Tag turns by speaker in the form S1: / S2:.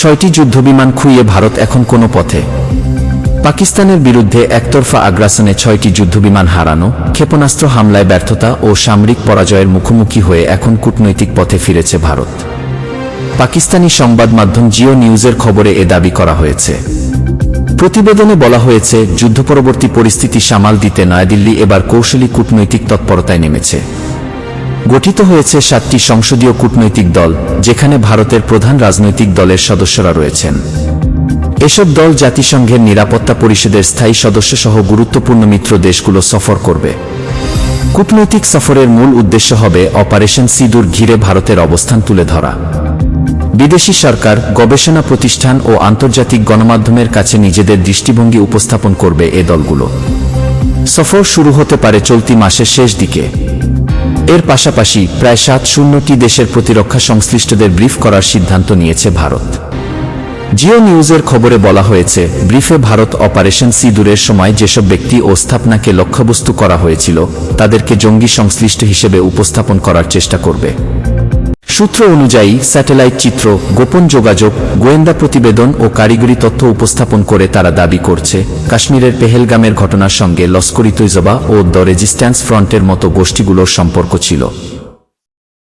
S1: ছয়টি যুদ্ধবিমান খুইয়ে ভারত এখন কোনো পথে। পাকিস্তানের বিরুদ্ধে একতরফা আগ্রাসনে ছয়টি যুদ্ধবিমান হারানো, ক্ষেপণাস্ত্র হামলায় ব্যর্থতা ও সামরিক পরাজয়ের মুখোমুখি হয়ে এখন কূটনৈতিক পথে ফিরেছে ভারত। পাকিস্তানি সংবাদ মাধ্যম জিও নিউজের খবরে এ দাবি করা হয়েছে। প্রতিবেদনে বলা হয়েছে যুদ্ধপরবর্তী পরিস্থিতি সামাল দিতে নয়াদিল্লি এবার কৌশলী কূটনৈতিক তৎপরতায় নেমেছে। গঠিত হয়েছে সাতটি সংসদীয় কূটনৈতিক দল, যেখানে ভারতের প্রধান রাজনৈতিক দলের সদস্যরা রয়েছেন। এসব দল জাতিসংঘের নিরাপত্তা পরিষদের স্থায়ী সদস্য সহ গুরুত্বপূর্ণ মিত্র দেশগুলো সফর করবে। কূটনৈতিক সফরের মূল উদ্দেশ্য হবে অপারেশন সিঁদুর ঘিরে ভারতের অবস্থান তুলে ধরা। বিদেশি সরকার, গবেষণা প্রতিষ্ঠান ও আন্তর্জাতিক গণমাধ্যমের কাছে নিজেদের দৃষ্টিভঙ্গি উপস্থাপন করবে এ দলগুলো। সফর শুরু হতে পারে চলতি মাসের শেষ দিকে। এর পাশাপাশি প্রায় সাত শূন্যটি দেশের প্রতিরক্ষা সংশ্লিষ্টদের ব্রিফ করার সিদ্ধান্ত নিয়েছে ভারত। জিও নিউজের খবরে বলা হয়েছে, ব্রিফে ভারত অপারেশন সিঁদুরের সময় যেসব ব্যক্তি ও স্থাপনাকে লক্ষ্যবস্তু করা হয়েছিল, তাদেরকে জঙ্গি সংশ্লিষ্ট হিসেবে উপস্থাপন করার চেষ্টা করবে। সূত্র অনুযায়ী, স্যাটেলাইট চিত্র, গোপন যোগাযোগ, গোয়েন্দা প্রতিবেদন ও কারিগরি তথ্য উপস্থাপন করে তারা দাবি করছে, কাশ্মীরের পেহেলগামের ঘটনার সঙ্গে লস্করি তৈজবা ও দ্য রেজিস্ট্যান্স ফ্রন্টের মতো গোষ্ঠীগুলোর সম্পর্ক ছিল।